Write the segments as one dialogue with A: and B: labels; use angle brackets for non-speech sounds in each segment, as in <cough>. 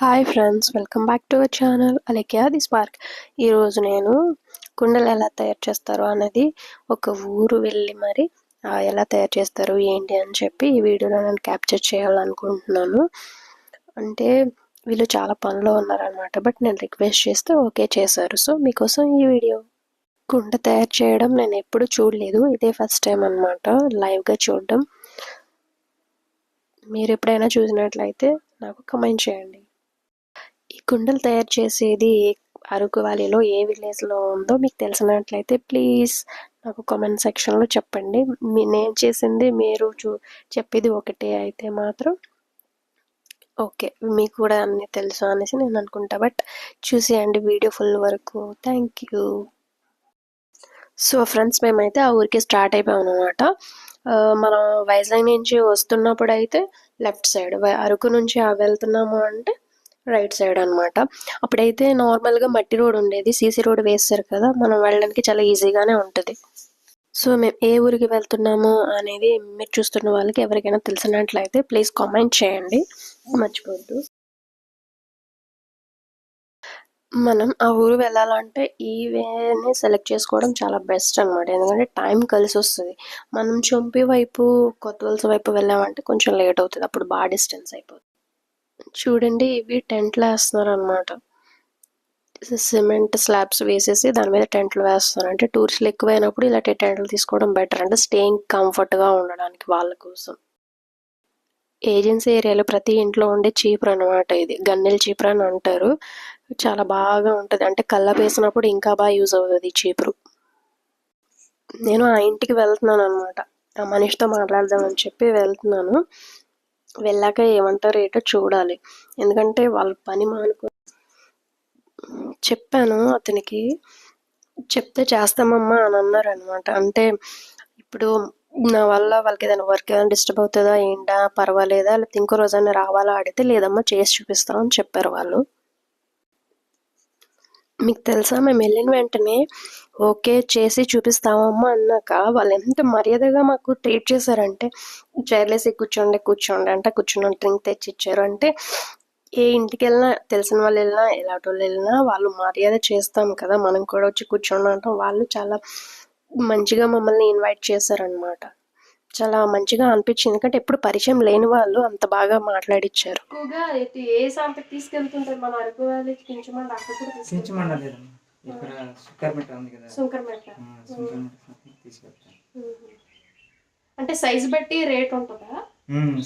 A: Hi friends welcome back to our channel Alekhya the spark ఈరోజు నేను కుండలు ఎలా తయారు చేస్తారు అనేది ఒక ఊరు వెళ్ళి మరి ఎలా తయారు చేస్తారు ఏంటి అని చెప్పి ఈ వీడియోలో నేను క్యాప్చర్ చేయాలనుకుంటున్నాను. అంటే వీళ్ళు చాలా పనిలో ఉన్నారనమాట బట్ నేను రిక్వెస్ట్ చేస్తే ఓకే చేశారు. సో మీకోసం ఈ వీడియో. కుండ తయారు చేయడం నేను ఎప్పుడు చూడలేదు ఇదే ఫస్ట్ టైం అనమాట లైవ్గా చూడడం. మీరు ఎప్పుడైనా చూసినట్లయితే నాకు కమెంట్ చేయండి. ఈ కుండలు తయారు చేసేది అరకు వ్యాలీలో ఏ విలేజ్లో ఉందో మీకు తెలిసినట్లయితే ప్లీజ్ నాకు కామెంట్ సెక్షన్లో చెప్పండి. మీ నేను చేసింది మీరు చూ చెప్పేది ఒకటే అయితే మాత్రం. ఓకే మీకు కూడా అన్నీ తెలుసు అనేసి నేను అనుకుంటా. బట్ చూసేయండి వీడియో ఫుల్ వరకు. థ్యాంక్ యూ సో ఫ్రెండ్స్ మేమైతే ఆ ఊరికి స్టార్ట్ అయిపోయాం అనమాట మనం వైజాగ్ నుంచి వస్తున్నప్పుడు అయితే లెఫ్ట్ సైడ్ అరకు నుంచి వెళ్తున్నాము అంటే రైట్ సైడ్ అనమాట అప్పుడైతే నార్మల్గా మట్టి రోడ్ ఉండేది. సీసీ రోడ్ వేస్తారు కదా మనం వెళ్ళడానికి చాలా ఈజీగానే ఉంటుంది. సో మేము ఏ ఊరికి వెళ్తున్నాము అనేది మీరు చూస్తున్న వాళ్ళకి ఎవరికైనా తెలిసినట్లయితే ప్లీజ్ కామెంట్ చేయండి. మర్చిపోద్దు మనం ఆ ఊరు వెళ్ళాలంటే ఈ వేని సెలెక్ట్ చేసుకోవడం చాలా బెస్ట్ అనమాట ఎందుకంటే టైం కలిసి వస్తుంది. మనం చంపి వైపు కొత్త వలస వైపు వెళ్ళామంటే కొంచెం లేట్ అవుతుంది. అప్పుడు బాగా డిస్టెన్స్ అయిపోతుంది. చూడండి ఇవి టెంట్లు వేస్తున్నారు అనమాట సిమెంట్ స్లాబ్స్ వేసేసి దాని మీద టెంట్లు వేస్తున్నారు. అంటే టూరిస్టులు ఎక్కువైనప్పుడు ఇలాంటి టెంట్లు తీసుకోవడం బెటర్ అంటే స్టేయింగ్ కంఫర్ట్గా ఉండడానికి వాళ్ళ కోసం. ఏజెన్సీ ఏరియాలో ప్రతి ఇంట్లో ఉండే చీపురు అనమాట ఇది. గన్నెల చీపురు అని అంటారు. చాలా బాగా ఉంటుంది. అంటే కళ్ళ వేసినప్పుడు ఇంకా బాగా యూజ్ అవుతుంది చీపురు. నేను ఆ ఇంటికి వెళ్తున్నాను అనమాట ఆ మనిషితో మాట్లాడదామని చెప్పి వెళ్తున్నాను. వెళ్ళాక ఏమంటారు ఏటో చూడాలి. ఎందుకంటే వాళ్ళ పని మానుకో చెప్పాను అతనికి. చెప్తే చేస్తామమ్మా అని అన్నారు అనమాట అంటే ఇప్పుడు నా వల్ల వాళ్ళకి ఏదైనా వర్క్ ఏదైనా డిస్టర్బ్ అవుతుందా ఏంటా? పర్వాలేదా? లేకపోతే ఇంకో రోజైనా రావాలా? అడిగితే లేదమ్మా చేసి చూపిస్తామని చెప్పారు వాళ్ళు. మీకు తెలుసా? మేము వెళ్ళిన వెంటనే ఓకే చేసి చూపిస్తామమ్మా అన్నాక వాళ్ళు ఎంత మర్యాదగా మాకు ట్రీట్ చేశారంటే చైర్లేసి కూర్చోండి కూర్చోండి అంటే కూర్చున్న డ్రింక్ తెచ్చి ఇచ్చారు అంటే ఏ ఇంటికి వెళ్ళినా తెలిసిన వాళ్ళు వెళ్ళినా ఎలాంటి వాళ్ళు వెళ్ళినా వాళ్ళు మర్యాద చేస్తాం కదా మనం కూడా వచ్చి కూర్చోండి అంటాం. వాళ్ళు చాలా మంచిగా మమ్మల్ని ఇన్వైట్ చేశారనమాట చాలా మంచిగా అనిపించింది. ఎందుకంటే ఎప్పుడు పరిచయం లేని వాళ్ళు అంత బాగా మాట్లాడిచ్చారు. ఎక్కువగా ఏ సాంపకి తీసుకెళ్తుంటారు? మన అరకు వ్యాలీకి కించమండ అక్కడ కూడా ఇక్కడ ఉంది కదా. అంటే సైజ్ బట్టి రేట్ ఉంటుందా?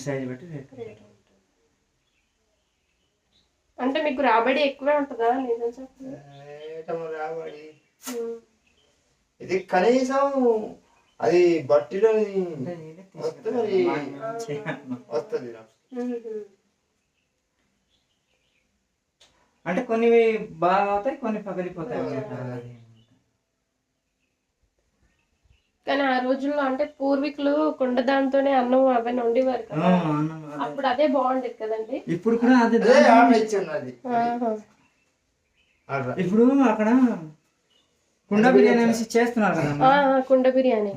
A: సైజ్ బట్టి రేట్ రేట్ అంటే మీకు రాబడి ఎక్కువే ఉంటుందా? నిజం చెప్పండి
B: రాబడి. ఇది కనీసం అది బట్టిలో వస్తుంది
C: అంటే కొన్ని బాగా అవుతాయి కొన్ని పగిలిపోతాయి.
A: కానీ ఆ రోజుల్లో అంటే పూర్వీకులు కుండ దాంతోనే అన్నం అవన్నీ వండేవారు కదా. అప్పుడు అదే బాగుండేది కదండి.
C: ఇప్పుడు కూడా అదే ఇప్పుడు అక్కడ కుండ బిర్యానీ అనేసి చేస్తున్నారు కదా
A: కుండ బిర్యానీ.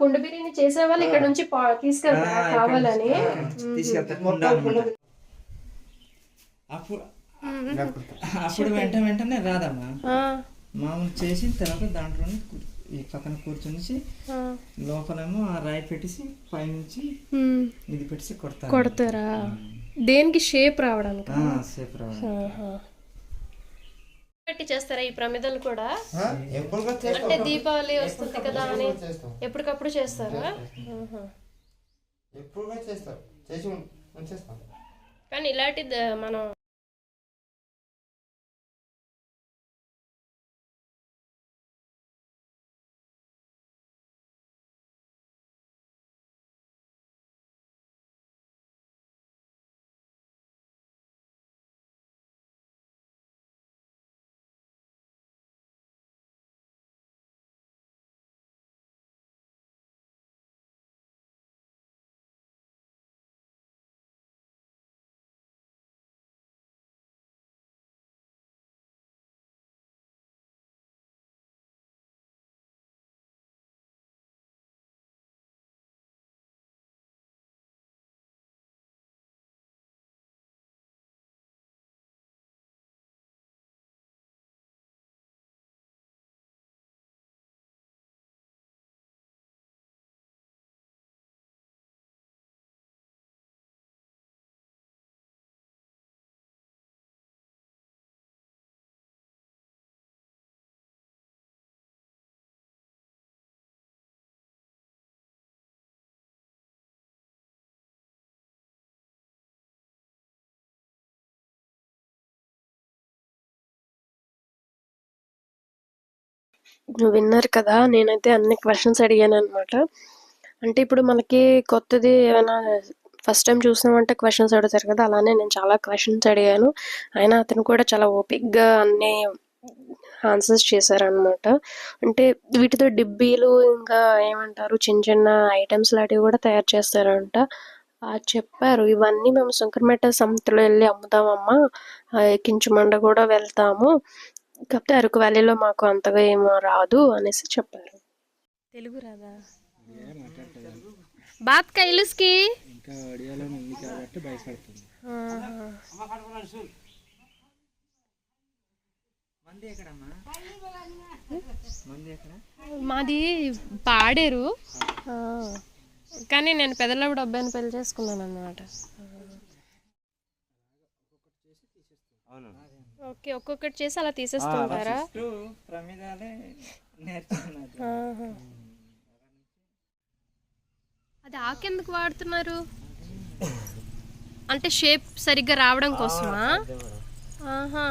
A: కుండ బిర్యానీ చేసే వాళ్ళు ఇక్కడ నుంచి తీసుకెళ్తారు కావాలని.
C: అప్పుడు అప్పుడు వెంట వెంటనే రాదమ్మా. మామూలు చేసిన తర్వాత దాంట్లో ఈ పక్కన కూర్చొని లోపలేమో ఆ రాయి పెట్టేసి పైనుంచి ఇది పెట్టేసి కొడతారు.
A: కొడతారా? దేనికి షేప్ రావడానికి?
C: షేప్ రావడానికి.
A: పెట్టి చేస్తారా ఈ ప్రమిదలు కూడా? అంటే దీపావళి వస్తుంది కదా అని ఎప్పటికప్పుడు చేస్తారా?
B: చేస్తారు చేసి
A: కానీ ఇలాంటి మనం నువ్వు విన్నారు కదా నేనైతే అన్ని క్వశ్చన్స్ అడిగాను అనమాట అంటే ఇప్పుడు మనకి కొత్తది ఏమైనా ఫస్ట్ టైం చూసామంటే క్వశ్చన్స్ అడుగుతారు కదా అలానే నేను చాలా క్వశ్చన్స్ అడిగాను. అయినా అతను కూడా చాలా ఓపిక్గా అన్ని ఆన్సర్స్ చేశారనమాట అంటే వీటితో డిబ్బీలు ఇంకా ఏమంటారు చిన్న చిన్న ఐటమ్స్ లాంటివి కూడా తయారు చేస్తారంట. చెప్పారు ఇవన్నీ మేము శంకరమేట సంతలో వెళ్ళి అమ్ముతామమ్మా కించుమండ కూడా వెళ్తాము. కాకపోతే అరకు వ్యాలీలో మాకు అంతగా ఏమో రాదు అనేసి చెప్పారు. తెలుగు రాదా? బాత్ కైలుస్కి
C: ఇంకా ఆడియోలో ఉంది కాబట్టి భయపడుతుంది. మంది
A: పాడేరు. ఆ, కానీ నేను పెదలవుడు అబ్బాయిని పెళ్ళి చేసుకున్నాను అనమాట
B: అవును
A: ఓకే ఒక్కొక్కటి చేసి అలా తీసేస్తుంటారా?
C: ప్రమిదాలే.
A: అది ఆకెందుకు వాడుతున్నారు? అంటే షేప్ సరిగ్గా రావడం కోసమా? ఆహా.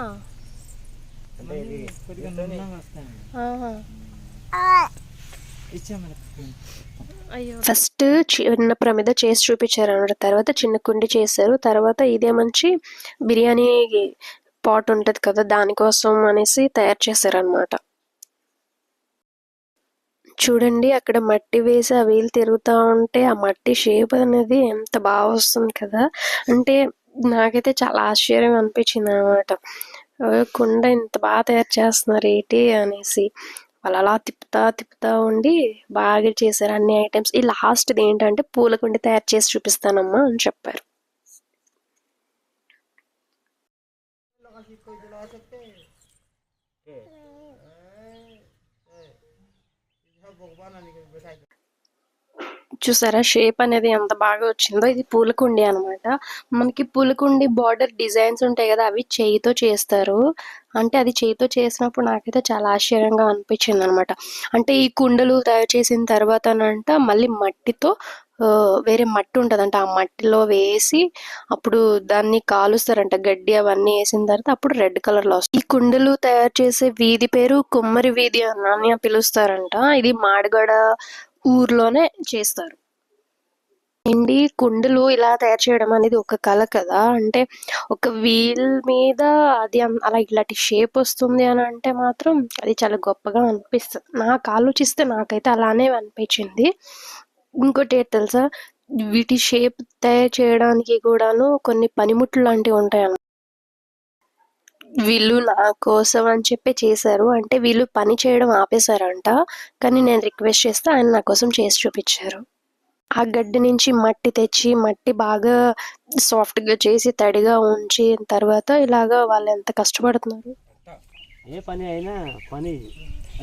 A: ఫస్ట్ చిన్న ప్రమిద చేసి చూపించారు అన్నమాట తర్వాత చిన్న కుండి చేశారు. తర్వాత ఇదే మంచి బిర్యానీ పాట్ ఉంటుంది కదా దానికోసం అనేసి తయారు చేశారనమాట చూడండి అక్కడ మట్టి వేసి ఆ వీలు తిరుగుతూ ఉంటే ఆ మట్టి షేప్ అనేది ఎంత బాగా వస్తుంది కదా. అంటే నాకైతే చాలా ఆశ్చర్యం అనిపించింది అనమాట కుండ ఇంత బాగా తయారు చేస్తున్నారు ఏంటి అనేసి. వాళ్ళు అలా తిప్పుతా తిప్పుతా ఉండి బాగా చేశారు అన్ని ఐటమ్స్ ఈ లాస్ట్ది ఏంటంటే పూల కుండి తయారు చేసి చూపిస్తానమ్మా అని చెప్పారు. Nakashoot ko yung dalawa sa te. Eh. Eh. Eh. Isang bukbanan, hindi ko yung basay చూసారా? షేప్ అనేది ఎంత బాగా వచ్చిందో ఇది పూలకుండి అనమాట మనకి పూలకుండి బార్డర్ డిజైన్స్ ఉంటాయి కదా అవి చేయితో చేస్తారు. అంటే అది చేయితో చేసినప్పుడు నాకైతే చాలా ఆశ్చర్యంగా అనిపించింది అనమాట అంటే ఈ కుండలు తయారు చేసిన తర్వాతనంట మళ్ళీ మట్టితో వేరే మట్టి ఉంటుందంట. ఆ మట్టిలో వేసి అప్పుడు దాన్ని కాలుస్తారంట. గడ్డి అవన్నీ వేసిన తర్వాత అప్పుడు రెడ్ కలర్లో వస్తుంది ఈ కుండలు తయారు చేసే వీధి పేరు కుమ్మరి వీధి అని పిలుస్తారంట. ఇది మాడగడ ఊర్లోనే చేస్తారు. ఏంటి కుండలు ఇలా తయారు చేయడం అనేది ఒక కళ కదా. అంటే ఒక వీల్ మీద అది అలా ఇలాంటి షేప్ వస్తుంది అని అంటే మాత్రం అది చాలా గొప్పగా అనిపిస్తుంది. నాకు ఆలోచిస్తే నాకైతే అలానే అనిపించింది. ఇంకోటి తెలుసా? వీటి షేప్ తయారు చేయడానికి కూడాను కొన్ని పనిముట్లు లాంటివి ఉంటాయి వీళ్ళు నా కోసం అని చెప్పి చేశారు. అంటే వీళ్ళు పని చేయడం ఆపేశారంట. కానీ నేను రిక్వెస్ట్ చేస్తే ఆయన నా కోసం చేసి చూపించారు. ఆ గడ్డి నుంచి మట్టి తెచ్చి మట్టి బాగా సాఫ్ట్గా చేసి తడిగా ఉంచి తర్వాత ఇలాగా వాళ్ళు ఎంత కష్టపడుతున్నారు?
D: ఏ పని అయినా పని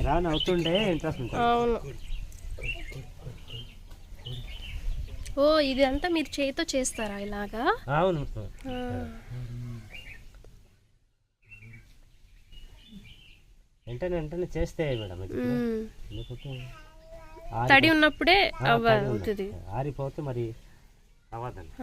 D: రాని అవుతుండే ఇంట్రెస్ట్
A: అవును. ఓ ఇది అంతా మీరు చేతితో చేస్తారా ఇలాగా?
D: అవును. వెంటనే వెంటనే చేస్తే మేడం లేకపోతే
A: తడి ఉన్నప్పుడే. అవుతుంది.
D: ఆరిపోతే మరి అవ్వదండి.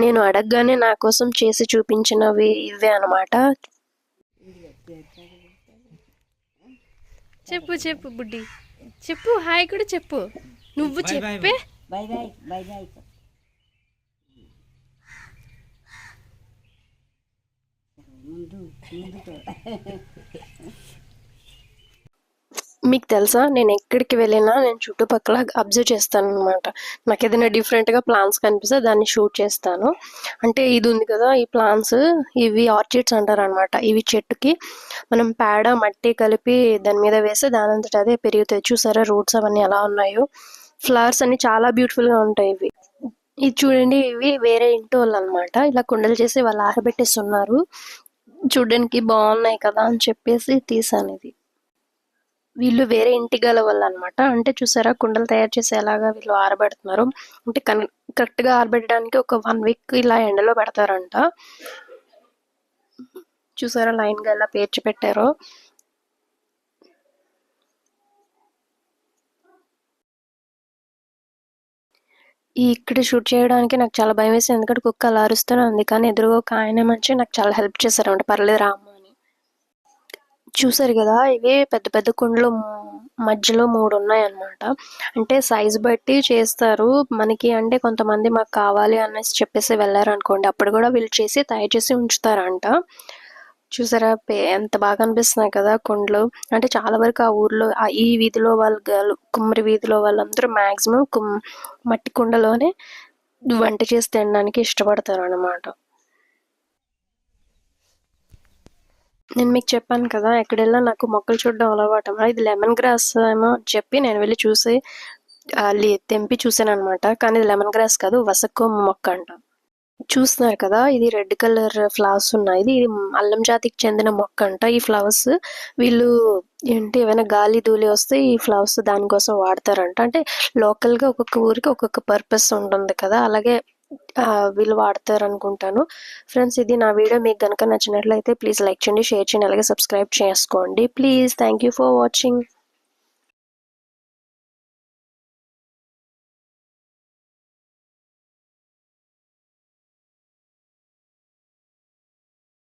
A: నేను అడగగానే నా కోసం చేసి చూపించినవి ఇవే అన్నమాట. చెప్పు చెప్పు బుడ్డి. చెప్పు హాయ్ కూడా చెప్పు. నువ్వు చెప్పే.
E: ముందు ముందుకు <laughs>
A: మీకు తెలుసా? నేను ఎక్కడికి వెళ్ళినా నేను చుట్టుపక్కల అబ్జర్వ్ చేస్తాను అనమాట నాకు ఏదైనా డిఫరెంట్గా ప్లాన్స్ కనిపిస్తే దాన్ని షూట్ చేస్తాను. అంటే ఇది ఉంది కదా ఈ ప్లాన్స్ ఇవి ఆర్చిడ్స్ అంటారు అనమాట ఇవి చెట్టుకి మనం పేడ మట్టి కలిపి దాని మీద వేస్తే దాని అంతట అదే పెరుగుతాయి. చూసారా రూట్స్ అవన్నీ ఎలా ఉన్నాయో? ఫ్లవర్స్ అన్ని చాలా బ్యూటిఫుల్గా ఉంటాయి ఇవి. ఇది చూడండి ఇవి వేరే ఇంటి వాళ్ళు అనమాట ఇలా కుండలు చేసి వాళ్ళు ఆరబెట్టేస్తున్నారు చూడడానికి బాగున్నాయి కదా అని చెప్పేసి తీసాను ఇది. వీళ్ళు వేరే ఇంటి గల వాళ్ళు అనమాట అంటే చూసారా కుండలు తయారు చేసి ఎలాగా వీళ్ళు ఆరబెడుతున్నారు. అంటే కన్ కరెక్ట్గా ఆరబెట్టడానికి ఒక వన్ వీక్ ఇలా ఎండలో పెడతారంట. చూసారా లైన్గా ఎలా పేర్చి పెట్టారో. ఈ ఇక్కడ షూట్ చేయడానికి నాకు చాలా భయం వేసింది. ఎందుకంటే కుక్క అలా అరుస్తూనే ఉంది. కానీ ఎదురుగా ఒక ఆయన మంచి నాకు చాలా హెల్ప్ చేశారు. అంటే పర్లేదు రాము. చూసారు కదా ఇవి పెద్ద పెద్ద కుండలు మధ్యలో మూడు ఉన్నాయి అన్నమాట అంటే సైజ్ బట్టి చేస్తారు. మనకి అంటే కొంతమంది మాకు కావాలి అనేసి చెప్పేసి వెళ్ళారు అనుకోండి అప్పుడు కూడా వీళ్ళు చేసి తయారు చేసి ఉంచుతారంట. చూసారా ఎంత బాగా అనిపిస్తున్నాయి కదా కుండలు. అంటే చాలా వరకు ఆ ఊర్లో ఈ వీధిలో వాళ్ళు కుమ్మరి వీధిలో వాళ్ళందరూ మ్యాక్సిమం కుమ్ మట్టి కుండలోనే వంట చేసి తినడానికి ఇష్టపడతారు అన్నమాట నేను మీకు చెప్పాను కదా ఎక్కడెళ్ళినా నాకు మొక్కలు చూడడం అలవాటు ఇది లెమన్ గ్రాస్ ఏమో చెప్పి నేను వెళ్ళి చూసి ఆ, తెంపి చూసాను అనమాట కానీ ఇది లెమన్ గ్రాస్ కాదు వసక్కో మొక్క అంట. చూస్తున్నారు కదా ఇది రెడ్ కలర్ ఫ్లవర్స్ ఉన్నాయి. ఇది అల్లం జాతికి చెందిన మొక్క అంట. ఈ ఫ్లవర్స్ వీళ్ళు ఏంటి ఏమైనా గాలి ధూళి వస్తే ఈ ఫ్లవర్స్ దానికోసం వాడతారంట. అంటే లోకల్గా ఒక్కొక్క ఊరికి ఒక్కొక్క పర్పస్ ఉంటుంది కదా అలాగే వీళ్ళు వాడతారు అనుకుంటాను ఫ్రెండ్స్ ఇది నా వీడియో. మీకు కనుక నచ్చినట్లయితే ప్లీజ్ లైక్ చేయండి షేర్ చేయండి అలాగే సబ్స్క్రైబ్ చేసుకోండి. Please thank you for watching.